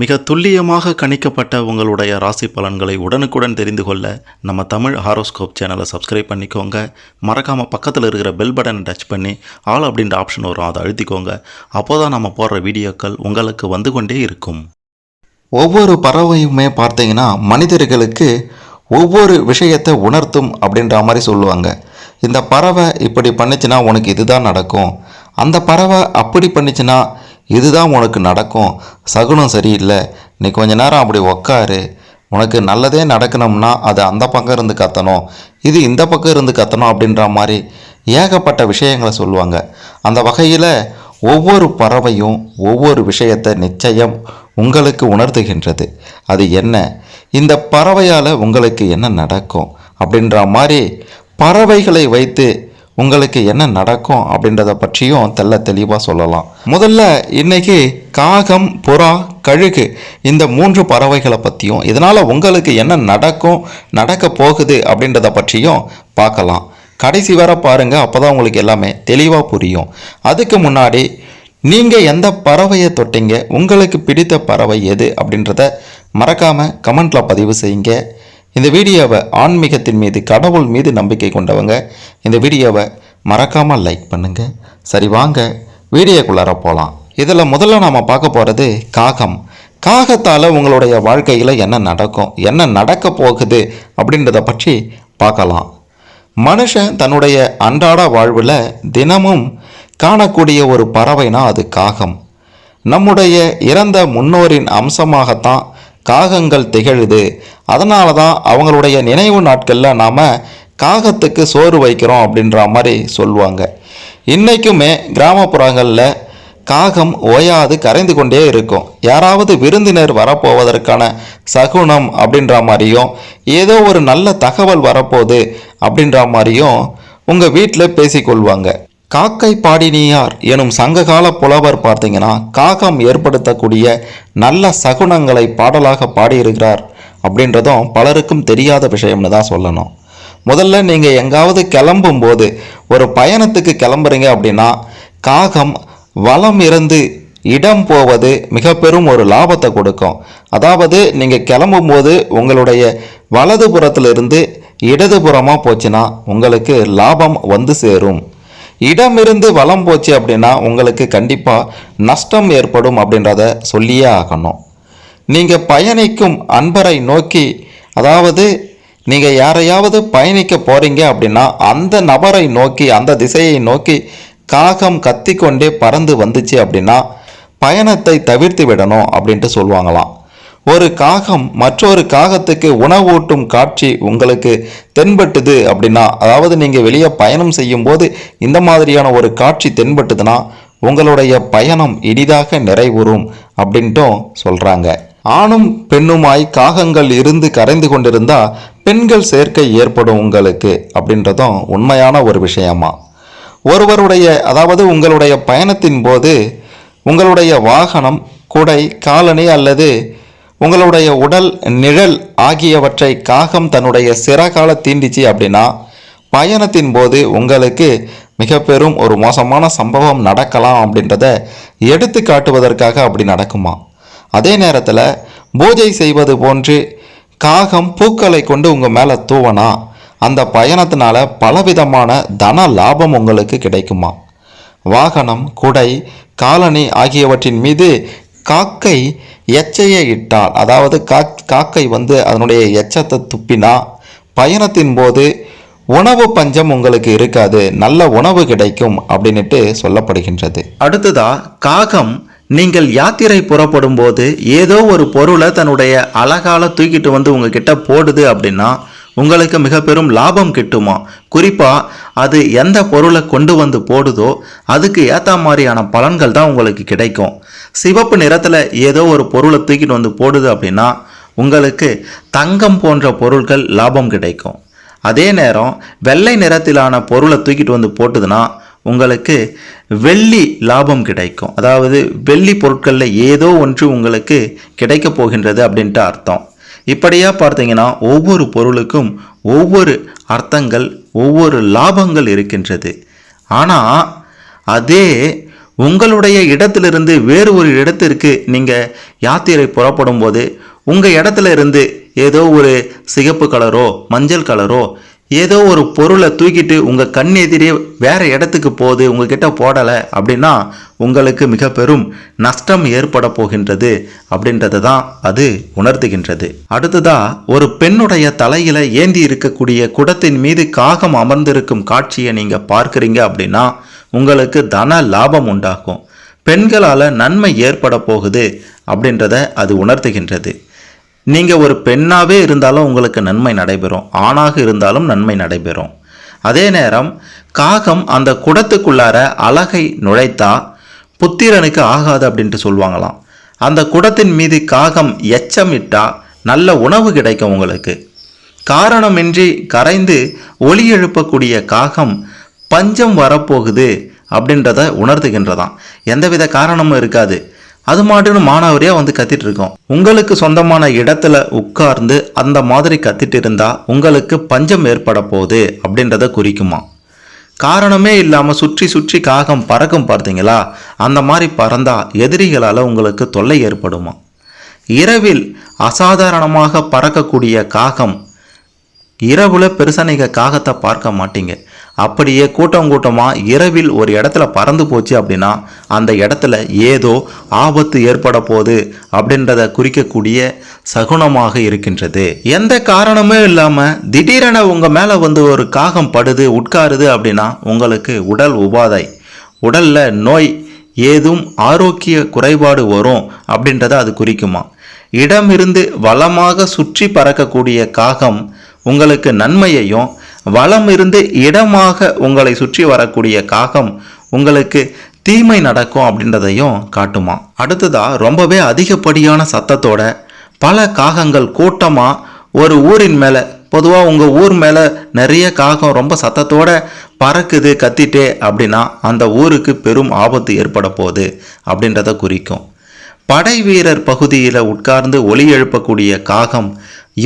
மிக துல்லியமாக கணிக்கப்பட்ட உங்களுடைய ராசி பலன்களை உடனுக்குடன் தெரிந்து கொள்ள நம்ம தமிழ் ஹாரோஸ்கோப் சேனலை சப்ஸ்கிரைப் பண்ணிக்கோங்க. மறக்காமல் பக்கத்தில் இருக்கிற பெல் பட்டனை டச் பண்ணி ஆல் அப்படின்ற ஆப்ஷன் வரும் அதை அழுத்திக்கோங்க. அப்போ தான் நம்ம போடுற வீடியோக்கள் உங்களுக்கு வந்து கொண்டே இருக்கும். ஒவ்வொரு பறவையுமே பார்த்தீங்கன்னா மனிதர்களுக்கு ஒவ்வொரு விஷயத்தை உணர்த்தும் அப்படின்ற மாதிரி சொல்லுவாங்க. இந்த பறவை இப்படி பண்ணுச்சுன்னா உனக்கு இதுதான் நடக்கும். அந்த பறவை அப்படி பண்ணுச்சுன்னா இதுதான் உனக்கு நடக்கும். சகுனம் சரியில்லை. நீ கொஞ்ச நேரம் அப்படி உக்காரு. உனக்கு நல்லதே நடக்கணும்னா அது அந்த பக்கம் இருந்து கத்தணும். இது இந்த பக்கம் இருந்து கத்தணும் அப்படின்ற மாதிரி ஏகப்பட்ட விஷயங்களை சொல்லுவாங்க. அந்த வகையில் ஒவ்வொரு பறவையும் ஒவ்வொரு விஷயத்தை நிச்சயம் உங்களுக்கு உணர்த்துகின்றது. அது என்ன? இந்த பறவையால் உங்களுக்கு என்ன நடக்கும்? அப்படின்ற மாதிரி பறவைகளை வைத்து உங்களுக்கு என்ன நடக்கும் அப்படின்றத பற்றியும் தெள்ள தெளிவாக சொல்லலாம். முதல்ல இன்னைக்கு காகம் புறா கழுகு இந்த மூன்று பறவைகளை பற்றியும் இதனால் உங்களுக்கு என்ன நடக்கும் நடக்க போகுது அப்படின்றத பற்றியும் பார்க்கலாம். கடைசி வரை பாருங்கள் அப்போ தான் உங்களுக்கு எல்லாமே தெளிவாக புரியும். அதுக்கு முன்னாடி நீங்கள் எந்த பறவையை தொட்டிங்க உங்களுக்கு பிடித்த பறவை எது அப்படின்றத மறக்காமல் கமெண்ட்டில் பதிவு செய்யுங்க. இந்த வீடியோவை ஆன்மீகத்தின் மீது கடவுள் மீது நம்பிக்கை கொண்டவங்க இந்த வீடியோவை மறக்காமல் லைக் பண்ணுங்கள் சரி வாங்க வீடியோக்குள்ளார போகலாம் இதில் முதல்ல நாம் பார்க்க போகிறது காகம். காகத்தால் உங்களுடைய வாழ்க்கையில் என்ன நடக்கும் என்ன நடக்க போகுது அப்படின்றத பற்றி பார்க்கலாம். மனுஷன் தன்னுடைய அன்றாட வாழ்வில் தினமும் காணக்கூடிய ஒரு பறவைனா அது காகம். நம்முடைய இறந்த முன்னோரின் அம்சமாகத்தான் காகங்கள் திகழுது. அதனால தான் அவங்களுடைய நினைவு நாட்களில் நாம் காகத்துக்கு சோறு வைக்கிறோம் அப்படின்ற மாதிரி சொல்லுவாங்க. இன்றைக்குமே கிராமப்புறங்களில் காகம் ஓயாது கரைந்து கொண்டே இருக்கும். யாராவது விருந்தினர் வரப்போவதற்கான சகுனம் அப்படின்ற மாதிரியும் ஏதோ ஒரு நல்ல தகவல் வரப்போகுது அப்படின்ற மாதிரியும் உங்கள் வீட்டில் பேசிக்கொள்வாங்க. காக்கை பாடினியார் எனும் சங்ககால புலவர் பார்த்தீங்கன்னா காகம் ஏற்படுத்தக்கூடிய நல்ல சகுனங்களை பாடலாக பாடியிருக்கிறார். அப்படின்றதும் பலருக்கும் தெரியாத விஷயம்னு தான் சொல்லணும். முதல்ல நீங்கள் எங்காவது கிளம்பும்போது ஒரு பயணத்துக்கு கிளம்புறீங்க அப்படின்னா காகம் வலம் இருந்து இடம் போவது மிக பெரும் ஒரு லாபத்தை கொடுக்கும். அதாவது நீங்கள் கிளம்பும்போது உங்களுடைய வலது புறத்திலிருந்து இடதுபுறமாக போச்சுன்னா உங்களுக்கு லாபம் வந்து சேரும். இடமிருந்து வளம் போச்சு அப்படின்னா உங்களுக்கு கண்டிப்பாக நஷ்டம் ஏற்படும் அப்படின்றத சொல்லியே ஆகணும். நீங்கள் பயணிக்கும் அன்பரை நோக்கி அதாவது நீங்கள் யாரையாவது பயணிக்க போகிறீங்க அப்படின்னா அந்த நபரை நோக்கி அந்த திசையை நோக்கி காகம் கத்தி கொண்டே பறந்து வந்துச்சு அப்படின்னா பயணத்தை தவிர்த்து விடணும் அப்படின்ட்டு சொல்லுவாங்களாம். ஒரு காகம் மற்றொரு காகத்துக்கு உணவூட்டும் காட்சி உங்களுக்கு தென்பட்டுது அப்படின்னா அதாவது நீங்கள் வெளியே பயணம் செய்யும்போது இந்த மாதிரியான ஒரு காட்சி தென்பட்டுதுன்னா உங்களுடைய பயணம் இனிதாக நிறைவுறும் அப்படின்ட்டும் சொல்கிறாங்க ஆணும் பெண்ணுமாய் காகங்கள் இருந்து கரைந்து கொண்டிருந்தா பெண்கள் சேர்க்கை ஏற்படும் உங்களுக்கு அப்படின்றதும் உண்மையான ஒரு விஷயமா. ஒருவருடைய அதாவது உங்களுடைய பயணத்தின் போது உங்களுடைய வாகனம் குடை காலணி அல்லது உங்களுடைய உடல் நிழல் ஆகியவற்றை காகம் தன்னுடைய சிறகால தீண்டிச்சு அப்படின்னா பயணத்தின் போது உங்களுக்கு மிக பெரும் ஒரு மோசமான சம்பவம் நடக்கலாம் அப்படின்றத எடுத்து காட்டுவதற்காக அப்படி நடக்குமா? அதே நேரத்தில் பூஜை செய்வது போன்று காகம் பூக்களை கொண்டு உங்கள் மேலே தூவனா அந்த பயணத்தினால பலவிதமான தன லாபம் உங்களுக்கு கிடைக்குமா? வாகனம் குடை காலனி ஆகியவற்றின் மீது காக்கை எச்சையை இட்டால் அதாவது காக் காக்கை வந்து அதனுடைய எச்சத்தை துப்பினா பயணத்தின் போது உணவு பஞ்சம் உங்களுக்கு இருக்காது நல்ல உணவு கிடைக்கும் அப்படின்னுட்டு சொல்லப்படுகின்றது. அடுத்ததா காகம் நீங்கள் யாத்திரை புறப்படும் போது ஏதோ ஒரு பொருளை தன்னுடைய அழகால தூக்கிட்டு வந்து உங்ககிட்ட போடுது அப்படின்னா உங்களுக்கு மிக பெரும் லாபம் கிட்டுமா? குறிப்பாக அது எந்த பொருளை கொண்டு வந்து போடுதோ அதுக்கு ஏற்ற மாதிரியான பலன்கள் தான் உங்களுக்கு கிடைக்கும். சிவப்பு நிறத்தில் ஏதோ ஒரு பொருளை தூக்கிட்டு வந்து போடுது அப்படின்னா உங்களுக்கு தங்கம் போன்ற பொருட்கள் லாபம் கிடைக்கும். அதே நேரம் வெள்ளை நிறத்திலான பொருளை தூக்கிட்டு வந்து போட்டுதுன்னா உங்களுக்கு வெள்ளி லாபம் கிடைக்கும். அதாவது வெள்ளி பொருட்களில் ஏதோ ஒன்று உங்களுக்கு கிடைக்க போகின்றது அப்படின்ட்டு அர்த்தம். இப்படியாக பார்த்தீங்கன்னா ஒவ்வொரு பொருளுக்கும் ஒவ்வொரு அர்த்தங்கள் ஒவ்வொரு லாபங்கள் இருக்கின்றது. ஆனால் அதே உங்களுடைய இடத்திலிருந்து வேறு ஒரு இடத்திற்கு நீங்கள் யாத்திரை புறப்படும் போது உங்கள் இடத்துல இருந்து ஏதோ ஒரு சிகப்பு கலரோ மஞ்சள் கலரோ ஏதோ ஒரு பொருளை தூக்கிட்டு உங்கள் கண் எதிரே வேற இடத்துக்கு போகுது உங்ககிட்ட போடலை அப்படின்னா உங்களுக்கு மிக பெரும் நஷ்டம் ஏற்பட போகின்றது அப்படின்றத தான் அது உணர்த்துகின்றது. அடுத்ததாக ஒரு பெண்ணுடைய தலையில் ஏந்தி இருக்கக்கூடிய குடத்தின் மீது காகம் அமர்ந்திருக்கும் காட்சியை நீங்கள் பார்க்குறீங்க அப்படின்னா உங்களுக்கு தன லாபம் உண்டாகும். பெண்களால் நன்மை ஏற்பட போகுது அப்படின்றத அது உணர்த்துகின்றது. நீங்கள் ஒரு பெண்ணாகவே இருந்தாலும் உங்களுக்கு நன்மை நடைபெறும். ஆணாக இருந்தாலும் நன்மை நடைபெறும். அதே நேரம் காகம் அந்த குடத்துக்குள்ளார அழகை நுழைத்தா புத்திரனுக்கு ஆகாது அப்படின்ட்டு சொல்லுவாங்களாம் அந்த குடத்தின் மீது காகம் எச்சமிட்டா நல்ல உணவு கிடைக்கும் உங்களுக்கு. காரணமின்றி கரைந்து ஒளி எழுப்பக்கூடிய காகம் பஞ்சம் வரப்போகுது அப்படின்றத உணர்த்துகின்றதாம். எந்தவித காரணமும் இருக்காது. அது மாட்டுன்னு மானாவரியா வந்து கத்திட்டு இருக்கோம் உங்களுக்கு சொந்தமான இடத்துல உட்கார்ந்து அந்த மாதிரி கத்திட்டு இருந்தா உங்களுக்கு பஞ்சம் ஏற்பட போகுது அப்படின்றத குறிக்குமா? காரணமே இல்லாமல் சுற்றி சுற்றி காகம் பறக்கும் பார்த்தீங்களா? அந்த மாதிரி பறந்தா எதிரிகளால் உங்களுக்கு தொல்லை ஏற்படுமா? இரவில் அசாதாரணமாக பறக்கக்கூடிய காகம் இரவுல பெருசா நீங்கள் காகத்தை பார்க்க மாட்டீங்க. அப்படியே கூட்டம் கூட்டமாக இரவில் ஒரு இடத்துல பறந்து போச்சு அப்படின்னா அந்த இடத்துல ஏதோ ஆபத்து ஏற்பட போகுது அப்படின்றத குறிக்கக்கூடிய சகுனமாக இருக்கின்றது. எந்த காரணமும் இல்லாமல் திடீரென உங்கள் மேலே வந்து ஒரு காகம் படுது உட்காருது அப்படின்னா உங்களுக்கு உடல் உபாதை. உடலில் நோய் ஏதும் ஆரோக்கிய குறைபாடு வரும் அப்படின்றத அது குறிக்குமா? இடமிருந்து வளமாக சுற்றி பறக்கக்கூடிய காகம் உங்களுக்கு நன்மையையும் வளம் இருந்து இடமாக உங்களை சுற்றி வரக்கூடிய காகம் உங்களுக்கு தீமை நடக்கும் அப்படின்றதையும் காட்டுமா. அடுத்ததா ரொம்பவே அதிகப்படியான சத்தத்தோட பல காகங்கள் கூட்டமாக ஒரு ஊரின் மேலே பொதுவாக உங்கள் ஊர் மேலே நிறைய காகம் ரொம்ப சத்தத்தோட பறக்குது கத்திட்டே அப்படின்னா அந்த ஊருக்கு பெரும் ஆபத்து ஏற்பட போகுது அப்படின்றத குறிக்கும். படை வீரர் பகுதியில் உட்கார்ந்து ஒலி எழுப்பக்கூடிய காகம்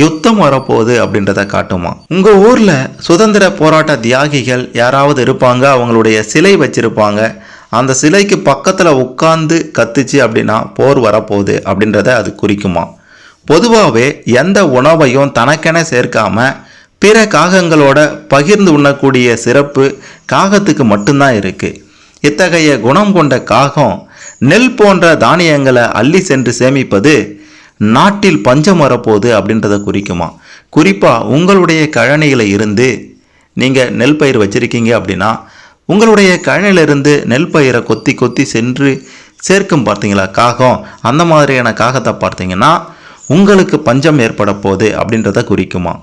யுத்தம் வரப்போகுது அப்படின்றத காட்டுமா? உங்கள் ஊரில் சுதந்திர போராட்ட தியாகிகள் யாராவது இருப்பாங்க? அவங்களுடைய சிலை வச்சிருப்பாங்க. அந்த சிலைக்கு பக்கத்தில் உட்கார்ந்து கத்துச்சு அப்படின்னா போர் வரப்போகுது அப்படின்றத அது குறிக்குமா? பொதுவாகவே எந்த உணவையும் தனக்கென சேர்க்காம பிற காகங்களோட பகிர்ந்து உண்ணக்கூடிய சிறப்பு காகத்துக்கு மட்டும்தான் இருக்கு. இத்தகைய குணம் கொண்ட காகம் நெல் போன்ற தானியங்களை அள்ளி சென்று சேமிப்பது நாட்டில் பஞ்சம் வரப்போகுது அப்படின்றத குறிக்குமா? குறிப்பாக உங்களுடைய கழனியில் இருந்து நீங்கள் நெல் பயிர் வச்சுருக்கீங்க அப்படின்னா உங்களுடைய கழனியிலிருந்து நெல் பயிரை கொத்தி கொத்தி சென்று சேர்க்கும் பார்த்தீங்களா? காகம். அந்த மாதிரியான காகத்தை பார்த்தீங்கன்னா உங்களுக்கு பஞ்சம் ஏற்பட போகுது அப்படின்றத குறிக்குமா?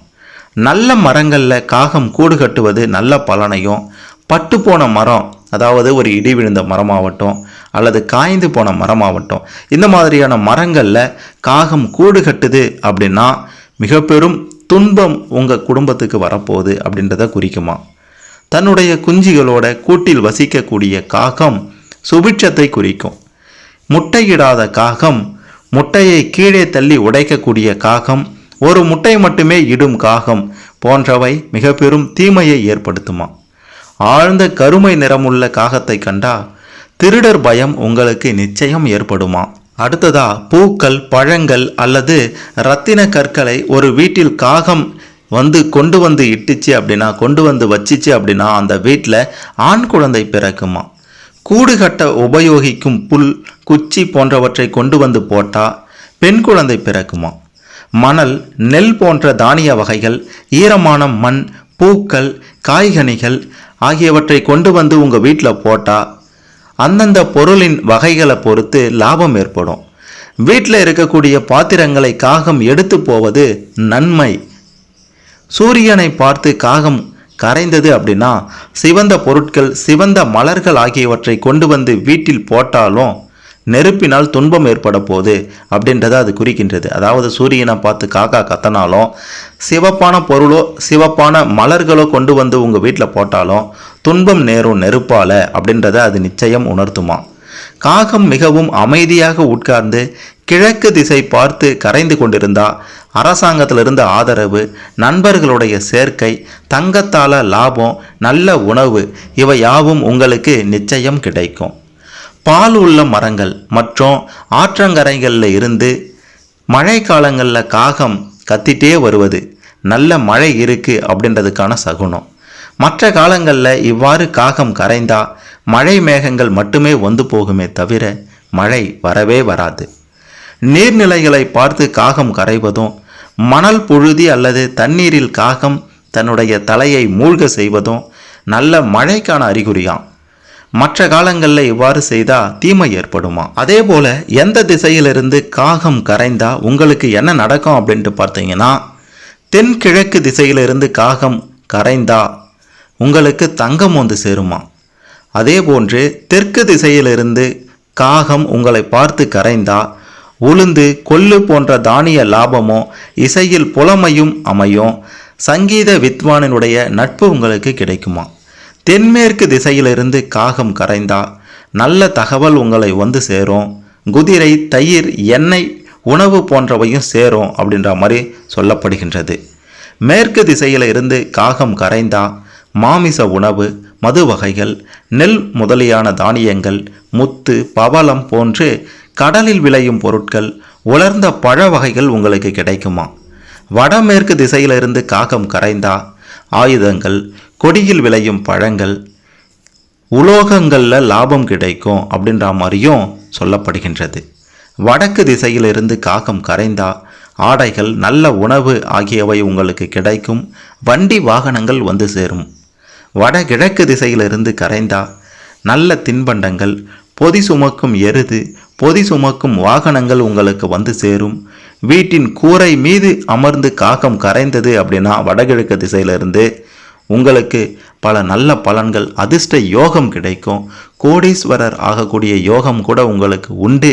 நல்ல மரங்களில் காகம் கூடு கட்டுவது நல்ல பலனையும் பட்டு போன மரம் அதாவது ஒரு இடி விழுந்த மரமாகட்டும் அல்லது காய்ந்து போன மரமாகட்டும். இந்த மாதிரியான மரங்களில் காகம் கூடு கட்டுது அப்படின்னா மிக பெரும் துன்பம் உங்கள் குடும்பத்துக்கு வரப்போகுது அப்படின்றத குறிக்குமா? தன்னுடைய குஞ்சிகளோட கூட்டில் வசிக்கக்கூடிய காகம் சுபிட்சத்தை குறிக்கும். முட்டையிடாத காகம் முட்டையை கீழே தள்ளி உடைக்கக்கூடிய காகம் ஒரு முட்டை மட்டுமே இடும் காகம் போன்றவை மிக பெரும் தீமையை ஏற்படுத்துமா? ஆழ்ந்த கருமை நிறமுள்ள காகத்தை கண்டா திருடர் பயம் உங்களுக்கு நிச்சயம் ஏற்படுமா? அடுத்ததா பூக்கள் பழங்கள் அல்லது ரத்தின கற்களை ஒரு வீட்டில் காகம் வந்து கொண்டு வந்து இட்டுச்சு அப்படின்னா கொண்டு வந்து வச்சிச்சு அப்படின்னா அந்த வீட்டில் ஆண் குழந்தை பிறக்குமா? கூடு கட்ட உபயோகிக்கும் புல் குச்சி போன்றவற்றை கொண்டு வந்து போட்டால் பெண் குழந்தை பிறக்குமா? மணல் நெல் போன்ற தானிய வகைகள் ஈரமான மண் பூக்கள் காய்கனிகள் ஆகியவற்றை கொண்டு வந்து உங்கள் வீட்டில் போட்டால் அந்தந்த பொருளின் வகைகளை பொறுத்து லாபம் ஏற்படும். வீட்டில் இருக்கக்கூடிய பாத்திரங்களை காகம் எடுத்து போவது நன்மை. சூரியனை பார்த்து காகம் கரைந்தது அப்படின்னா சிவந்த பொருட்கள் சிவந்த மலர்கள் ஆகியவற்றை கொண்டு வந்து வீட்டில் போட்டாலும் நெருப்பினால் துன்பம் ஏற்பட போகுது அப்படின்றத அது குறிக்கின்றது. அதாவது சூரியனை பார்த்து காக்கா கத்தனாலும் சிவப்பான பொருளோ சிவப்பான மலர்களோ கொண்டு வந்து உங்கள் வீட்டில் போட்டாலும் துன்பம் நேரும் நெருப்பால் அப்படின்றத அது நிச்சயம் உணர்த்துமா? காகம் மிகவும் அமைதியாக உட்கார்ந்து கிழக்கு திசை பார்த்து கரைந்து கொண்டிருந்தா அரசாங்கத்திலிருந்து ஆதரவு நண்பர்களுடைய சேர்க்கை தங்கத்தால லாபம் நல்ல உணவு இவை யாவும் உங்களுக்கு நிச்சயம் கிடைக்கும். பால் உள்ள மரங்கள் மற்றும் ஆற்றங்கரைகளில் இருந்து மழை காலங்களில் காகம் கத்திட்டே வருவது. நல்ல மழை இருக்குது அப்படின்றதுக்கான சகுனம். மற்ற காலங்களில் இவ்வாறு காகம் கரைந்தா மழை மேகங்கள் மட்டுமே வந்து போகுமே தவிர மழை வரவே வராது. நீர்நிலைகளை பார்த்து காகம் கரைவதும் மணல் புழுதி அல்லது தண்ணீரில் காகம் தன்னுடைய தலையை மூழ்க செய்வதும் நல்ல மழைக்கான அறிகுறியாம். மற்ற காலங்களில் இவ்வாறு செய்தால் தீமை ஏற்படுமா? அதே போல எந்த திசையிலிருந்து காகம் கரைந்தா உங்களுக்கு என்ன நடக்கும் அப்படின்ட்டு பார்த்தீங்கன்னா தென்கிழக்கு திசையிலிருந்து காகம் கரைந்தா உங்களுக்கு தங்கம் வந்து சேருமா? அதே போன்று தெற்கு திசையிலிருந்து காகம் உங்களை பார்த்து கரைந்தா உளுந்து கொள்ளு போன்ற தானிய லாபமும் இசையில் புலமையும் அமையும் சங்கீத வித்வானினுடைய நட்பு உங்களுக்கு கிடைக்குமா? தென்மேற்கு திசையிலிருந்து காகம் கரைந்தா. நல்ல தகவல் உங்களை வந்து சேரும். குதிரை தயிர் எண்ணெய் உணவு போன்றவையும் சேரும் அப்படின்ற மாதிரி சொல்லப்படுகின்றது. மேற்கு திசையில் இருந்து காகம் கரைந்தா மாமிச உணவு மது வகைகள் நெல் முதலியான தானியங்கள் முத்து பவளம் போன்று கடலில் விளையும் பொருட்கள் உலர்ந்த பழ வகைகள் உங்களுக்கு கிடைக்குமா? வடமேற்கு திசையிலிருந்து காகம் கரைந்தா ஆயுதங்கள் கொடியில் விளையும் பழங்கள் உலோகங்களில் லாபம் கிடைக்கும் அப்படின்ற மாதிரியும் சொல்லப்படுகின்றது. வடக்கு திசையிலிருந்து காகம் கரைந்தா ஆடைகள் நல்ல உணவு ஆகியவை உங்களுக்கு கிடைக்கும். வண்டி வாகனங்கள் வந்து சேரும். வடகிழக்கு திசையிலிருந்து கரைந்தா நல்ல தின்பண்டங்கள் பொதி சுமக்கும் எருது பொதி சுமக்கும் வாகனங்கள் உங்களுக்கு வந்து சேரும். வீட்டின் கூரை மீது அமர்ந்து காகம் கரைந்தது அப்படின்னா வடகிழக்கு திசையிலிருந்து உங்களுக்கு பல நல்ல பலன்கள் அதிர்ஷ்ட யோகம் கிடைக்கும். கோடீஸ்வரர் ஆகக்கூடிய யோகம் கூட உங்களுக்கு உண்டு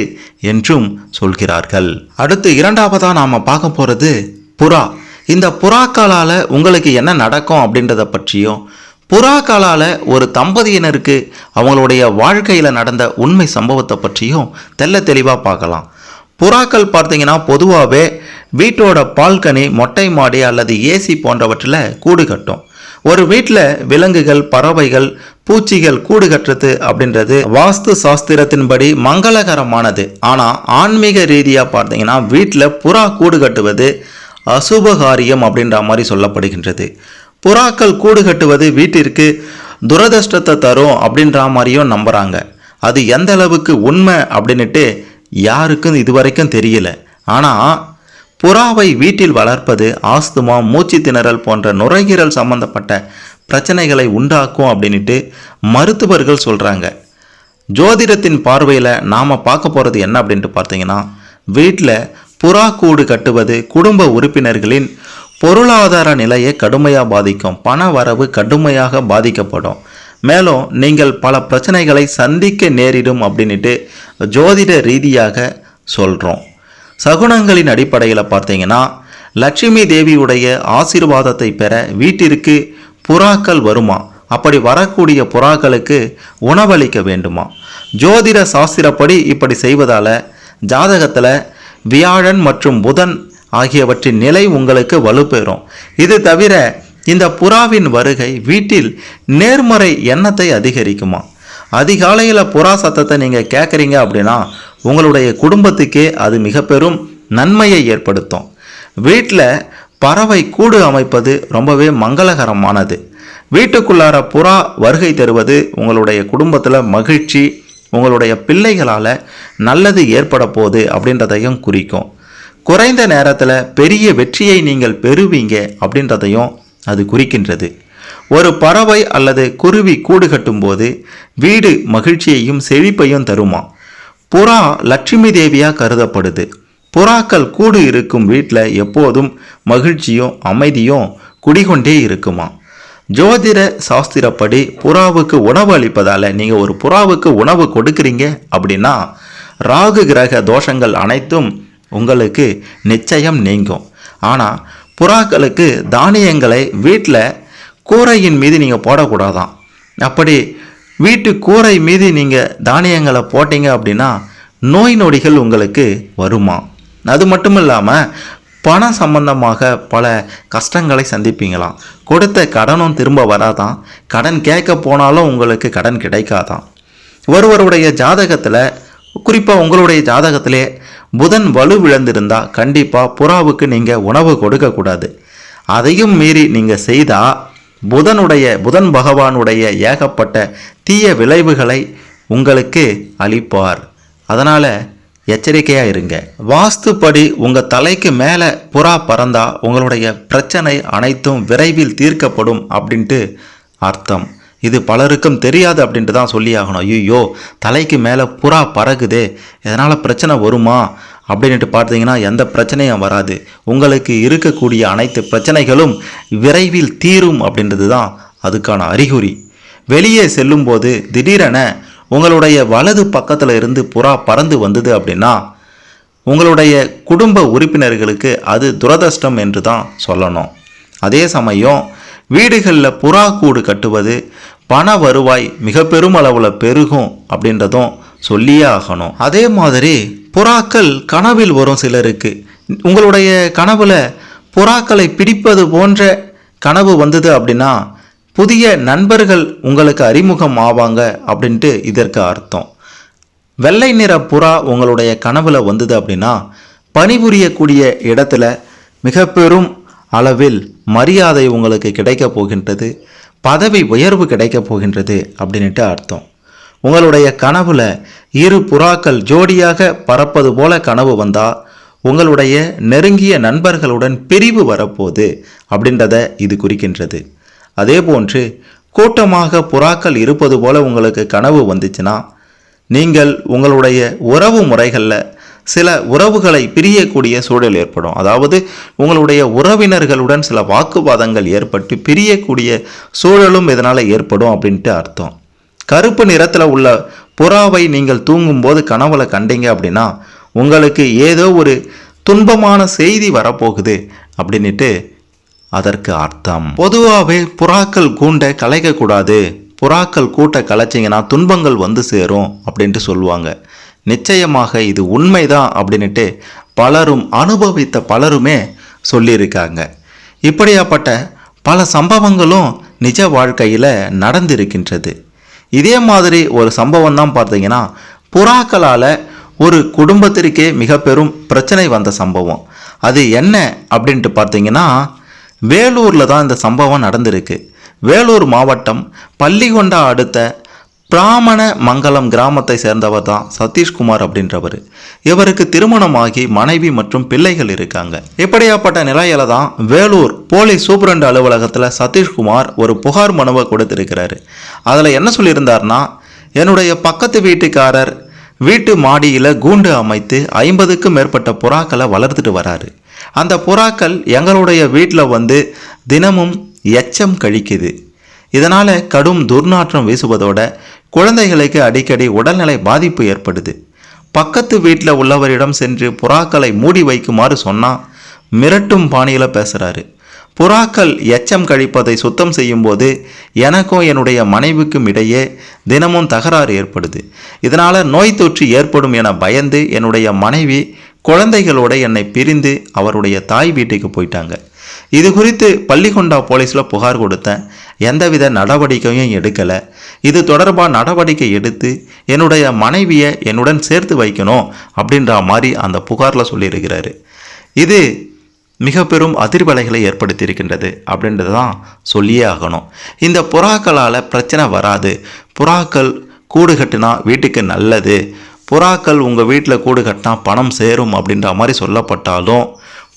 என்றும் சொல்கிறார்கள். அடுத்து இரண்டாவதாக நாம் பார்க்க போகிறது புறா. இந்த புறாக்களால் உங்களுக்கு என்ன நடக்கும் அப்படின்றத பற்றியும் புறாக்களால் ஒரு தம்பதியினருக்கு அவங்களுடைய வாழ்க்கையில் நடந்த உண்மை சம்பவத்தை பற்றியும் தெள்ள தெளிவாக பார்க்கலாம். புறாக்கள் பார்த்தீங்கன்னா பொதுவாகவே வீட்டோட பால்கனி மொட்டை மாடி அல்லது ஏசி போன்றவற்றில் கூடு கட்டும். ஒரு வீட்டில் விலங்குகள் பறவைகள் பூச்சிகள் கூடு கட்டுறது அப்படின்றது வாஸ்து சாஸ்திரத்தின்படி மங்களகரமானது. ஆனால் ஆன்மீக ரீதியாக பார்த்தீங்கன்னா வீட்டில் புறா கூடு கட்டுவது அசுபகாரியம் அப்படின்ற மாதிரி சொல்லப்படுகின்றது. புறாக்கள் கூடு கட்டுவது வீட்டிற்கு துரதிருஷ்டத்தை தரும் அப்படின்ற மாதிரியும் நம்புகிறாங்க அது எந்த அளவுக்கு உண்மை அப்படின்னுட்டு யாருக்கும் இதுவரைக்கும் தெரியல. ஆனால் புறாவை வீட்டில் வளர்ப்பது ஆஸ்துமா மூச்சு திணறல் போன்ற நுரையீரல் சம்பந்தப்பட்ட பிரச்சனைகளை உண்டாக்கும் அப்படின்ட்டு மருத்துவர்கள் சொல்கிறாங்க ஜோதிடத்தின் பார்வையில் நாம் பார்க்க போகிறது என்ன அப்படின்ட்டு பார்த்தீங்கன்னா வீட்டில் புறா கூடு கட்டுவது குடும்ப உறுப்பினர்களின் பொருளாதார நிலையை கடுமையாக பாதிக்கும் பண வரவு கடுமையாக பாதிக்கப்படும். மேலும் நீங்கள் பல பிரச்சனைகளை சந்திக்க நேரிடும் அப்படின்ட்டு ஜோதிட ரீதியாக சொல்கிறோம் சகுனங்களின் அடிப்படையில் பார்த்தீங்கன்னா லட்சுமி தேவியுடைய ஆசீர்வாதத்தை பெற வீட்டிற்கு புறாக்கள் வருமா? அப்படி வரக்கூடிய புறாக்களுக்கு உணவளிக்க வேண்டுமா? ஜோதிட சாஸ்திரப்படி இப்படி செய்வதால் ஜாதகத்தில் வியாழன் மற்றும் புதன் ஆகியவற்றின் நிலை உங்களுக்கு வலுப்பெறும். இது தவிர இந்த புறாவின் வருகை வீட்டில் நேர்மறை எண்ணத்தை அதிகரிக்குமா? அதிகாலையில் புறா சத்தத்தை நீங்கள் கேட்குறீங்க அப்படின்னா உங்களுடைய குடும்பத்துக்கே அது மிக பெரும் நன்மையை ஏற்படுத்தும். வீட்டில் பறவை கூடு அமைப்பது ரொம்பவே மங்களகரமானது. வீட்டுக்குள்ளார புறா வருகை தருவது உங்களுடைய குடும்பத்தில் மகிழ்ச்சி உங்களுடைய பிள்ளைகளால் நல்லது ஏற்பட போகுது அப்படின்றதையும் குறிக்கும். குறைந்த நேரத்தில் பெரிய வெற்றியை நீங்கள் பெறுவீங்க அப்படின்றதையும் அது குறிக்கின்றது. ஒரு பறவை அல்லது குருவி கூடு கட்டும்போது வீடு மகிழ்ச்சியையும் செழிப்பையும் தருமா? புறா லட்சுமி தேவியாக கருதப்படுது. புறாக்கள் கூடு இருக்கும் வீட்டில் எப்போதும் மகிழ்ச்சியும் அமைதியும் குடிகொண்டே இருக்குமா? ஜோதிட சாஸ்திரப்படி புறாவுக்கு உணவு அளிப்பதால் நீங்கள் ஒரு புறாவுக்கு உணவு கொடுக்குறீங்க அப்படின்னா ராகு கிரக தோஷங்கள் அனைத்தும் உங்களுக்கு நிச்சயம் நீங்கும். ஆனால் புறாக்களுக்கு தானியங்களை வீட்டில் கூரையின் மீது நீங்கள் போடக்கூடாதாம் அப்படி வீட்டு கூரை மீது நீங்கள் தானியங்களை போட்டீங்க அப்படின்னா நோய் நொடிகள் உங்களுக்கு வருமா? அது மட்டும் இல்லாமல் பணம் சம்பந்தமாக பல கஷ்டங்களை சந்திப்பீங்களாம். கொடுத்த கடனும் திரும்ப வராதான் கடன் கேட்க போனாலும் உங்களுக்கு கடன் கிடைக்காதான் ஒருவருடைய ஜாதகத்தில் குறிப்பாக உங்களுடைய ஜாதகத்திலே புதன் வலுவிழந்திருந்தா கண்டிப்பாக புறாவுக்கு நீங்கள் உணவு கொடுக்கக்கூடாது. அதையும் மீறி நீங்கள் செய்தால் புதனுடைய புதன் பகவானுடைய ஏகப்பட்ட தீய விளைவுகளை உங்களுக்கு அளிப்பார். அதனால் எச்சரிக்கையாக இருங்க. வாஸ்துப்படி உங்கள் தலைக்கு மேலே புறா பறந்தா உங்களுடைய பிரச்சனை அனைத்தும் விரைவில் தீர்க்கப்படும் அப்படின்ட்டு அர்த்தம். இது பலருக்கும் தெரியாது அப்படின்ட்டு தான் சொல்லி ஆகணும் ஐயோ தலைக்கு மேலே புறா பறகுதே இதனால் பிரச்சனை வருமா? அப்படின்ட்டு பார்த்தீங்கன்னா எந்த பிரச்சனையும் வராது. உங்களுக்கு இருக்கக்கூடிய அனைத்து பிரச்சனைகளும் விரைவில் தீரும் அப்படின்றது தான் அதுக்கான அறிகுறி. வெளியே செல்லும்போது திடீரென உங்களுடைய வலது பக்கத்தில் இருந்து புறா பறந்து வந்தது அப்படின்னா உங்களுடைய குடும்ப உறுப்பினர்களுக்கு அது துரதிர்ஷ்டம் என்று தான் சொல்லணும். அதே சமயம் வீடுகளில் புறா கூடு கட்டுவது பண வருவாய் மிக பெரும் அளவில் பெருகும் அப்படின்றதும் சொல்லியே ஆகணும். அதே மாதிரி புறாக்கள் கனவில் வரும் சிலருக்கு. உங்களுடைய கனவுல புறாக்களை பிடிப்பது போன்ற கனவு வந்தது அப்படின்னா புதிய நண்பர்கள் உங்களுக்கு அறிமுகம் ஆவாங்க அப்படின்ட்டு இதற்கு அர்த்தம். வெள்ளை நிற புறா உங்களுடைய கனவுல வந்தது அப்படின்னா பணிபுரியக்கூடிய இடத்துல மிக பெரும் அளவில் மரியாதை உங்களுக்கு கிடைக்கப் போகின்றது பதவி உயர்வு கிடைக்கப் போகின்றது அப்படின்ட்டு அர்த்தம். உங்களுடைய கனவுல இரு புறாக்கள் ஜோடியாக பறப்பது போல கனவு வந்தா உங்களுடைய நெருங்கிய நண்பர்களுடன் பிரிவு வரப்போகுது அப்படின்றத இது குறிக்கின்றது. அதே போன்று கூட்டமாக புறாக்கள் இருப்பது போல உங்களுக்கு கனவு வந்துச்சுன்னா நீங்கள் உங்களுடைய உறவு முறைகளில் சில உறவுகளை பிரியக்கூடிய சூழல் ஏற்படும். அதாவது உங்களுடைய உறவினர்களுடன் சில வாக்குவாதங்கள் ஏற்பட்டு பிரியக்கூடிய சூழலும் இதனால் ஏற்படும் அப்படின்ட்டு அர்த்தம். கருப்பு நிறத்தில் உள்ள புறாவை நீங்கள் தூங்கும்போது கனவுல கண்டீங்க அப்படின்னா உங்களுக்கு ஏதோ ஒரு துன்பமான செய்தி வரப்போகுது அப்படின்ட்டு அதற்கு அர்த்தம். பொதுவாகவே புறாக்கள் கூண்டை கலைக்கக்கூடாது புறாக்கள் கூட்டை கலைச்சிங்கன்னா துன்பங்கள் வந்து சேரும் அப்படின்ட்டு சொல்லுவாங்க. நிச்சயமாக இது உண்மைதான் அப்படின்ட்டு பலரும் அனுபவித்த பலருமே சொல்லியிருக்காங்க. இப்படியாப்பட்ட பல சம்பவங்களும் நிஜ வாழ்க்கையில் நடந்திருக்கின்றது. இதே மாதிரி ஒரு சம்பவம் தான் பார்த்தீங்கன்னா புறாக்களால் ஒரு குடும்பத்திற்கே மிக பெரும் பிரச்சனை வந்த சம்பவம். அது என்ன அப்படின்ட்டு பார்த்தீங்கன்னா வேலூரில் தான் இந்த சம்பவம் நடந்திருக்கு. வேலூர் மாவட்டம் பள்ளிகொண்டா அடுத்த பிராமண மங்கலம் கிராமத்தை சேர்ந்தவர் தான் சதீஷ்குமார் அப்படின்றவர். இவருக்கு திருமணமாகி மனைவி மற்றும் பிள்ளைகள் இருக்காங்க. இப்படியாப்பட்ட நிலையில தான் வேலூர் போலீஸ் சூப்பரண்ட் அலுவலகத்தில் சதீஷ்குமார் ஒரு புகார் மனுவை கொடுத்திருக்கிறாரு. அதில் என்ன சொல்லியிருந்தார்னா என்னுடைய பக்கத்து வீட்டுக்காரர் வீட்டு மாடியில் கூண்டு அமைத்து ஐம்பதுக்கும் மேற்பட்ட புறாக்களை வளர்த்துட்டு வராரு. அந்த புறாக்கள் எங்களுடைய வீட்டில் வந்து தினமும் எச்சம் கழிக்குது. இதனால் கடும் துர்நாற்றம் வீசுவதோட குழந்தைகளுக்கு அடிக்கடி உடல்நிலை பாதிப்பு ஏற்படுது. பக்கத்து வீட்டில் உள்ளவரிடம் சென்று புறாக்களை மூடி வைக்குமாறு சொன்னால் மிரட்டும் பாணியில் பேசுகிறாரு புறாக்கள் எச்சம் கழிப்பதை சுத்தம் செய்யும்போது எனக்கும் என்னுடைய மனைவிக்கும் இடையே தினமும் தகராறு ஏற்படுது. இதனால் நோய் தொற்று ஏற்படும் என பயந்து என்னுடைய மனைவி குழந்தைகளோட என்னை பிரிந்து அவருடைய தாய் வீட்டுக்கு போயிட்டாங்க. இது குறித்து பள்ளிகொண்டா போலீஸில் புகார் கொடுத்தேன். எந்தவித நடவடிக்கையும் எடுக்கலை. இது தொடர்பாக நடவடிக்கை எடுத்து என்னுடைய மனைவியை என்னுடன் சேர்த்து வைக்கணும் அப்படின்ற மாதிரி அந்த புகாரில் சொல்லியிருக்கிறாரு. இது மிக பெரும் அதிர்வலைகளை ஏற்படுத்தியிருக்கின்றது அப்படின்றது தான் சொல்லியே ஆகணும். இந்த புறாக்களால் பிரச்சனை வராது. புறாக்கள் கூடு கட்டினா வீட்டுக்கு நல்லது. புறாக்கள் உங்கள் வீட்டில் கூடு கட்டினா பணம் சேரும் அப்படின்ற மாதிரி சொல்லப்பட்டாலும்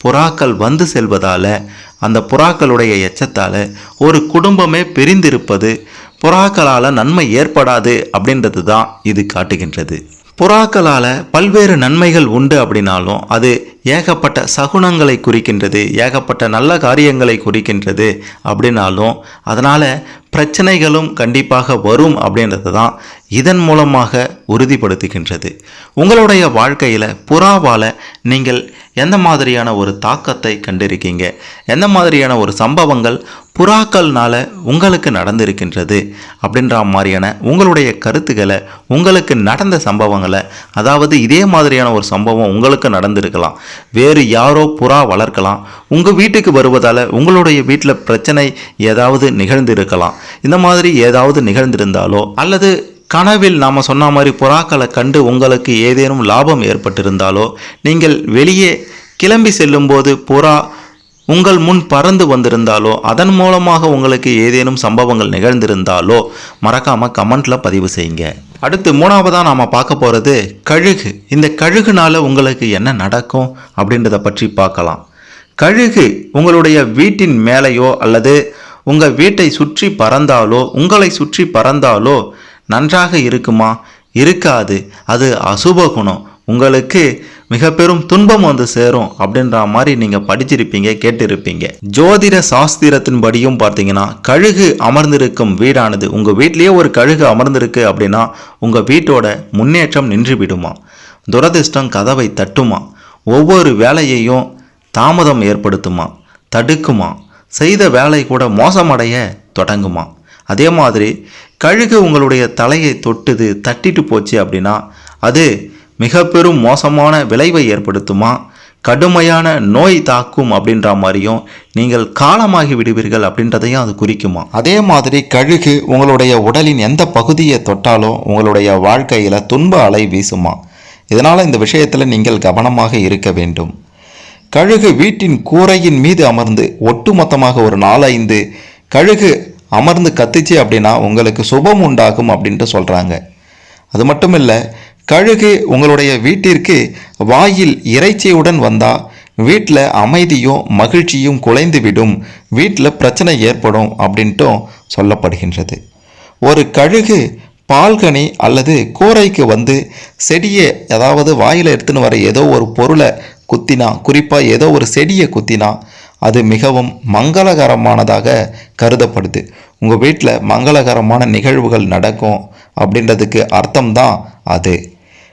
புறாக்கள் வந்து செல்வதால் அந்த புறாக்களுடைய எச்சத்தால் ஒரு குடும்பமே பிரிந்திருப்பது புறாக்களால் நன்மை ஏற்படாது அப்படின்றது தான் இது காட்டுகின்றது. புறாக்களால் பல்வேறு நன்மைகள் உண்டு அப்படின்னாலும் அது ஏகப்பட்ட சகுனங்களை குறிக்கின்றது ஏகப்பட்ட நல்ல காரியங்களை குறிக்கின்றது அப்படின்னாலும் அதனால் பிரச்சனைகளும் கண்டிப்பாக வரும் அப்படின்றது தான் இதன் மூலமாக உறுதிப்படுத்துகின்றது. உங்களுடைய வாழ்க்கையில் புறாவால் நீங்கள் எந்த மாதிரியான ஒரு தாக்கத்தை கண்டிருக்கீங்க? எந்த மாதிரியான ஒரு சம்பவங்கள் புறாக்கள்னால் உங்களுக்கு நடந்திருக்கின்றது? அப்படின்ற மாதிரியான உங்களுடைய கருத்துக்களை உங்களுக்கு நடந்த சம்பவங்களை அதாவது இதே மாதிரியான ஒரு சம்பவம் உங்களுக்கு நடந்திருக்கலாம். வேறு யாரோ புறா வளர்க்கலாம். உங்கள் வீட்டுக்கு வருவதால் உங்களுடைய வீட்டில் பிரச்சனை ஏதாவது நிகழ்ந்திருக்கலாம். இந்த மாதிரி ஏதாவது நிகழ்ந்திருந்தாலோ அல்லது கனவில் நாம் சொன்ன மாதிரி புறாக்களை கண்டு உங்களுக்கு ஏதேனும் லாபம் ஏற்பட்டிருந்தாலோ நீங்கள் வெளியே கிளம்பி செல்லும்போது புறா உங்கள் முன் பறந்து வந்திருந்தாலோ அதன் மூலமாக உங்களுக்கு ஏதேனும் சம்பவங்கள் நிகழ்ந்திருந்தாலோ மறக்காமல் கமெண்ட்டில் பதிவு செய்யுங்க. அடுத்து மூணாவதாக நாம் பார்க்க போகிறது கழுகு. இந்த கழுகுனால் உங்களுக்கு என்ன நடக்கும் அப்படின்றத பற்றி பார்க்கலாம். கழுகு உங்களுடைய வீட்டின் மேலேயோ அல்லது உங்கள் வீட்டை சுற்றி பறந்தாலோ உங்களை சுற்றி பறந்தாலோ நன்றாக இருக்குமா? இருக்காது. அது அசுப குணம். உங்களுக்கு மிக பெரும் துன்பம் வந்து சேரும் அப்படின்ற மாதிரி நீங்கள் படிச்சிருப்பீங்க கேட்டிருப்பீங்க. ஜோதிட சாஸ்திரத்தின்படியும் பார்த்தீங்கன்னா கழுகு அமர்ந்திருக்கும் வீடானது உங்கள் வீட்லேயே ஒரு கழுகு அமர்ந்திருக்கு அப்படின்னா உங்கள் வீட்டோட முன்னேற்றம் நின்றுவிடுமா? துரதிர்ஷ்டம் கதவை தட்டுமா? ஒவ்வொரு வேலையையும் தாமதம் ஏற்படுத்துமா? தடுக்குமா? செய்த வேலை கூட மோசமடைய தொடங்குமா? அதே மாதிரி கழுகு உங்களுடைய தலையை தொட்டுது தட்டிட்டு போச்சு அப்படின்னா அது மிக பெரும் மோசமான விளைவை ஏற்படுத்துமா? கடுமையான நோய் தாக்கும் அப்படின்ற மாதிரியும் நீங்கள் காலமாகி விடுவீர்கள் அப்படின்றதையும் அது குறிக்குமா? அதே மாதிரி கழுகு உங்களுடைய உடலின் எந்த பகுதியை தொட்டாலும் உங்களுடைய வாழ்க்கையில் துன்ப அலை வீசுமா? இதனால் இந்த விஷயத்தில் நீங்கள் கவனமாக இருக்க வேண்டும். கழுகு வீட்டின் கூரையின் மீது அமர்ந்து ஒட்டுமொத்தமாக ஒரு நாலைந்து கழுகு அமர்ந்து கத்துச்சு அப்படின்னா உங்களுக்கு சுபம் உண்டாகும் அப்படின்ட்டு சொல்கிறாங்க அது மட்டும் இல்லை கழுகு உங்களுடைய வீட்டிற்கு வாயில் இறைச்சியுடன் வந்தால் வீட்டில் அமைதியும் மகிழ்ச்சியும் குலைந்து விடும் வீட்டில் பிரச்சனை ஏற்படும் அப்படின்ட்டும் சொல்லப்படுகின்றது. ஒரு கழுகு பால்கனி அல்லது கூரைக்கு வந்து செடியை அதாவது வாயில் எடுத்துன்னு வர ஏதோ ஒரு பொருளை குத்தினா குறிப்பாக ஏதோ ஒரு செடியை குத்தினா அது மிகவும் மங்களகரமானதாக கருதப்படுது. உங்கள் வீட்டில் மங்களகரமான நிகழ்வுகள் நடக்கும் அப்படின்றதுக்கு அர்த்தம்தான் அது.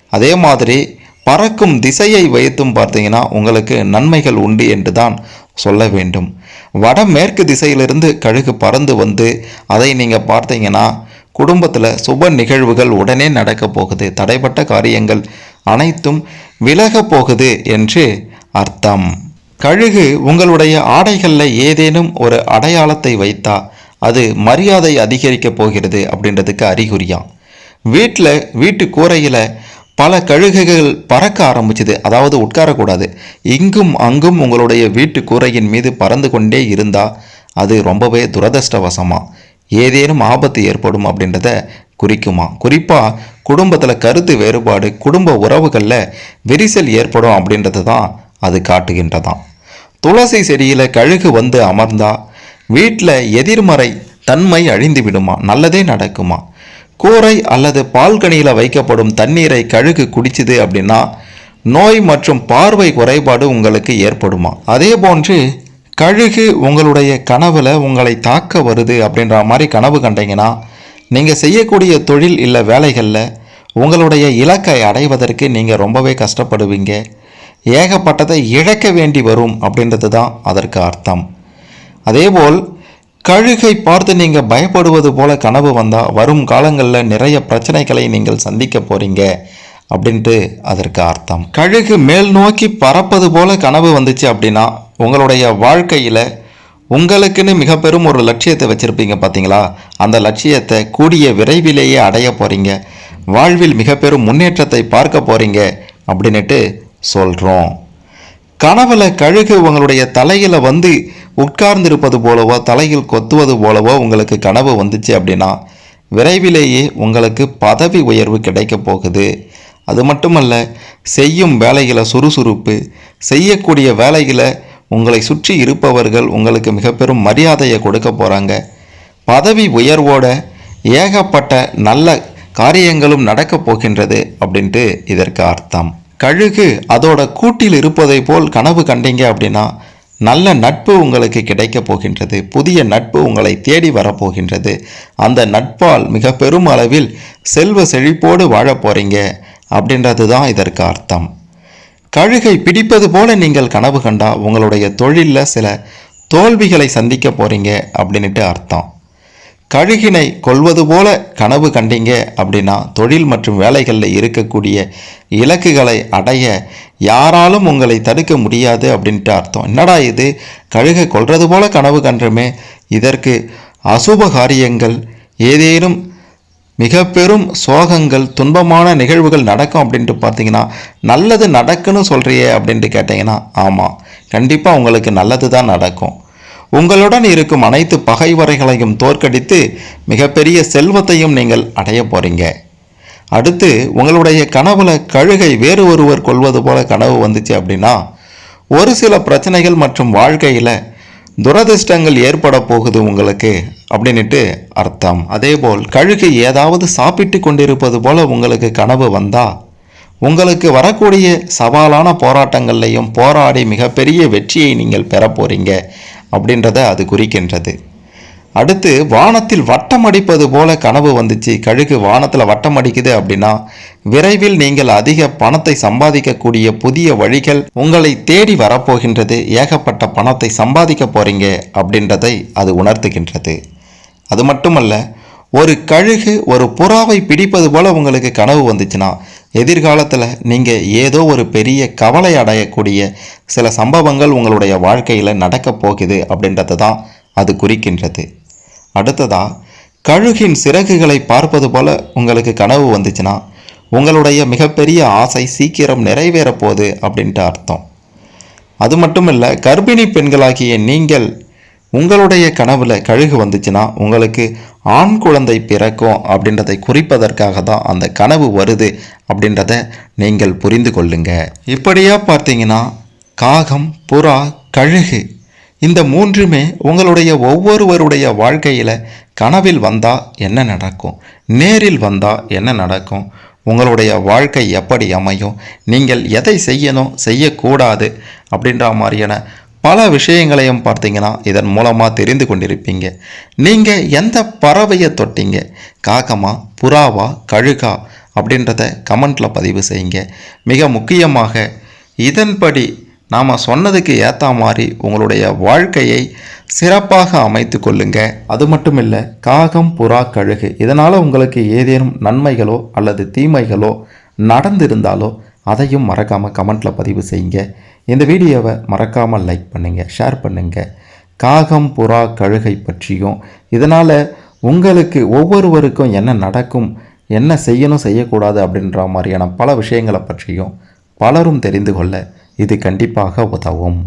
அதே மாதிரி பறக்கும் திசையை வைத்தும் பார்த்தீங்கன்னா உங்களுக்கு நன்மைகள் உண்டு என்று தான் சொல்ல வேண்டும். வடமேற்கு திசையிலிருந்து கழுகு பறந்து வந்து அதை நீங்கள் பார்த்தீங்கன்னா குடும்பத்தில் சுப நிகழ்வுகள் உடனே நடக்கப் போகுது. தடைப்பட்ட காரியங்கள் அனைத்தும் விலகப் போகுது என்று அர்த்தம். கழுகு உங்களுடைய ஆடைகளில் ஏதேனும் ஒரு அடையாளத்தை வைத்தா அது மரியாதை அதிகரிக்கப் போகிறது அப்படின்றதுக்கு அறிகுறியாம். வீட்டில் வீட்டு கூரையில் பல கழுகுகள் பறக்க ஆரம்பிச்சுது. அதாவது உட்காரக்கூடாது. இங்கும் அங்கும் உங்களுடைய வீட்டு கூரையின் மீது பறந்து கொண்டே இருந்தால் அது ரொம்பவே துரதிருஷ்டவசமாக ஏதேனும் ஆபத்து ஏற்படும் அப்படின்றத குறிக்குமா? குறிப்பாக குடும்பத்தில் கருத்து வேறுபாடு குடும்ப உறவுகளில் விரிசல் ஏற்படும் அப்படின்றது தான் அது காட்டுகின்றதாம். துளசி செடியில் கழுகு வந்து அமர்ந்தா வீட்டில் எதிர்மறை தன்மை அழிந்து விடுமா நல்லதே நடக்குமா? கூரை அல்லது பால்கனியில் வைக்கப்படும் தண்ணீரை கழுகு குடிச்சுது அப்படின்னா நோய் மற்றும் பார்வை குறைபாடு உங்களுக்கு ஏற்படுமா? அதே போன்று கழுகு உங்களுடைய கனவில் உங்களை தாக்க வருது அப்படின்ற மாதிரி கனவு கண்டீங்கன்னா நீங்கள் செய்யக்கூடிய தொழில் இல்லை வேலைகளில் உங்களுடைய இலக்கை அடைவதற்கு நீங்கள் ரொம்பவே கஷ்டப்படுவீங்க. ஏகப்பட்டதை இழக்க வேண்டி வரும் அப்படின்றது தான் அதற்கு அர்த்தம். அதேபோல் கழுகை பார்த்து நீங்கள் பயப்படுவது போல கனவு வந்தால் வரும் காலங்களில் நிறைய பிரச்சனைகளை நீங்கள் சந்திக்க போகிறீங்க அப்படின்ட்டு அதற்கு அர்த்தம். கழுகு மேல் நோக்கி பறப்பது போல கனவு வந்துச்சு அப்படின்னா உங்களுடைய வாழ்க்கையில் உங்களுக்குன்னு மிக பெரும் ஒரு லட்சியத்தை வச்சுருப்பீங்க பார்த்தீங்களா அந்த லட்சியத்தை கூடிய விரைவிலேயே அடைய போகிறீங்க வாழ்வில் மிக பெரும் முன்னேற்றத்தை பார்க்க போகிறீங்க அப்படின்னுட்டு சொல்கிறோம் கனவுல கழுகு உங்களுடைய தலையில் வந்து உட்கார்ந்திருப்பது போலவோ தலையில் கொத்துவது போலவோ உங்களுக்கு கனவு வந்துச்சு அப்படின்னா விரைவிலேயே உங்களுக்கு பதவி உயர்வு கிடைக்க போகுது. அது மட்டுமல்ல செய்யும் வேலையில் சுறுசுறுப்பு செய்யக்கூடிய வேலையில் உங்களை சுற்றி இருப்பவர்கள் உங்களுக்கு மிக பெரும் மரியாதையை கொடுக்க போகிறாங்க பதவி உயர்வோட ஏகப்பட்ட நல்ல காரியங்களும் நடக்கப் போகின்றது அப்படின்ட்டு இதற்கு அர்த்தம். கழுகு அதோட கூட்டில் இருப்பதை போல் கனவு கண்டீங்க அப்படின்னா நல்ல நட்பு உங்களுக்கு கிடைக்கப் போகின்றது. புதிய நட்பு உங்களை தேடி வரப்போகின்றது அந்த நட்பால் மிக பெரும் அளவில் செல்வ செழிப்போடு வாழப் போகிறீங்க அப்படின்றது தான் இதற்கு அர்த்தம். கழுகை பிடிப்பது போல நீங்கள் கனவு கண்டா உங்களுடைய தொழிலில் சில தோல்விகளை சந்திக்க போகிறீங்க அப்படின்ட்டு அர்த்தம். கழுகினை கொல்வது போல கனவு கண்டீங்க அப்படின்னா தொழில் மற்றும் வேலைகளில் இருக்கக்கூடிய இலக்குகளை அடைய யாராலும் உங்களை தடுக்க முடியாது அப்படின்ட்டு அர்த்தம். என்னடா இது? கழுகை கொள்வது போல கனவு கண்டுமே. இதற்கு அசுப காரியங்கள் ஏதேனும் மிக பெரும் சோகங்கள் துன்பமான நிகழ்வுகள் நடக்கும் அப்படின்ட்டு பார்த்தீங்கன்னா நல்லது நடக்குன்னு சொல்கிறியே அப்படின்ட்டு கேட்டிங்கன்னா ஆமாம் கண்டிப்பாக உங்களுக்கு நல்லது தான் நடக்கும். உங்களுடன் இருக்கும் அனைத்து பகைவரைகளையும் தோற்கடித்து மிகப்பெரிய செல்வத்தையும் நீங்கள் அடைய போகிறீங்க அடுத்து உங்களுடைய கனவுல கழுகை வேறு ஒருவர் கொள்வது போல கனவு வந்துச்சு அப்படின்னா ஒரு சில பிரச்சனைகள் மற்றும் வாழ்க்கையில் துரதிர்ஷ்டங்கள் ஏற்பட போகுது உங்களுக்கு அப்படின்னுட்டு அர்த்தம். அதேபோல் கழுகு ஏதாவது சாப்பிட்டு கொண்டிருப்பது போல உங்களுக்கு கனவு வந்தா உங்களுக்கு வரக்கூடிய சவாலான போராட்டங்கள்லையும் போராடி மிகப்பெரிய வெற்றியை நீங்கள் பெற போறீங்க. அப்படின்றத அது குறிக்கின்றது. அடுத்து வானத்தில் வட்டம் அடிப்பது போல கனவு வந்துச்சு. கழுகு வானத்தில் வட்டம் அடிக்குது அப்படின்னா விரைவில் நீங்கள் அதிக பணத்தை சம்பாதிக்கக்கூடிய புதிய வழிகள் உங்களை தேடி வரப்போகின்றது. ஏகப்பட்ட பணத்தை சம்பாதிக்க போறீங்க அப்படின்றதை அது உணர்த்துகின்றது. அது மட்டுமல்ல ஒரு கழுகு ஒரு புறாவை பிடிப்பது போல உங்களுக்கு கனவு வந்துச்சுன்னா எதிர்காலத்தில் நீங்கள் ஏதோ ஒரு பெரிய கவலை அடையக்கூடிய சில சம்பவங்கள் உங்களுடைய வாழ்க்கையில் நடக்கப் போகுது அப்படின்றது தான் அது குறிக்கின்றது. அடுத்ததாக கழுகின் சிறகுகளை பார்ப்பது போல உங்களுக்கு கனவு வந்துச்சுன்னா உங்களுடைய மிகப்பெரிய ஆசை சீக்கிரம் நிறைவேறப் போகுது அப்படின்ட்டு அர்த்தம். அது மட்டும் இல்லை கர்ப்பிணி பெண்களாகிய நீங்கள் உங்களுடைய கனவுல கழுகு வந்துச்சுன்னா உங்களுக்கு ஆண் குழந்தை பிறக்கும் அப்படின்றதை குறிப்பதற்காக தான் அந்த கனவு வருது அப்படின்றத நீங்கள் புரிந்து கொள்ளுங்க. இப்படியா பார்த்தீங்கன்னா காகம் புறா கழுகு இந்த மூன்றுமே உங்களுடைய ஒவ்வொருவருடைய வாழ்க்கையில் கனவில் வந்தால் என்ன நடக்கும்? நேரில் வந்தால் என்ன நடக்கும்? உங்களுடைய வாழ்க்கை எப்படி அமையும்? நீங்கள் எதை செய்யணும்? செய்யக்கூடாது அப்படின்ற மாதிரியான பல விஷயங்களையும் பார்த்தீங்கன்னா இதன் மூலமாக தெரிந்து கொண்டிருப்பீங்க. நீங்கள் எந்த பறவையை தொட்டீங்க? காக்கமா புறாவா கழுகா? அப்படின்றத கமெண்ட்டில் பதிவு செய்யுங்க. மிக முக்கியமாக இதன்படி நாம் சொன்னதுக்கு ஏற்ற மாதிரி உங்களுடைய வாழ்க்கையை சிறப்பாக அமைத்து கொள்ளுங்க. அது மட்டும் இல்லை காகம் புறா கழுகு இதனால் உங்களுக்கு ஏதேனும் நன்மைகளோ அல்லது தீமைகளோ நடந்திருந்தாலோ அதையும் மறக்காமல் கமெண்ட்டில் பதிவு செய்யுங்க. இந்த வீடியோவை மறக்காமல் லைக் பண்ணுங்கள் ஷேர் பண்ணுங்கள் காகம் புறா கழுகை பற்றியும் இதனால் உங்களுக்கு ஒவ்வொருவருக்கும் என்ன நடக்கும் என்ன செய்யணும் செய்யக்கூடாது அப்படின்ற மாதிரியான பல விஷயங்களை பற்றியும் பலரும் தெரிந்து கொள்ள இது கண்டிப்பாக உதவும்.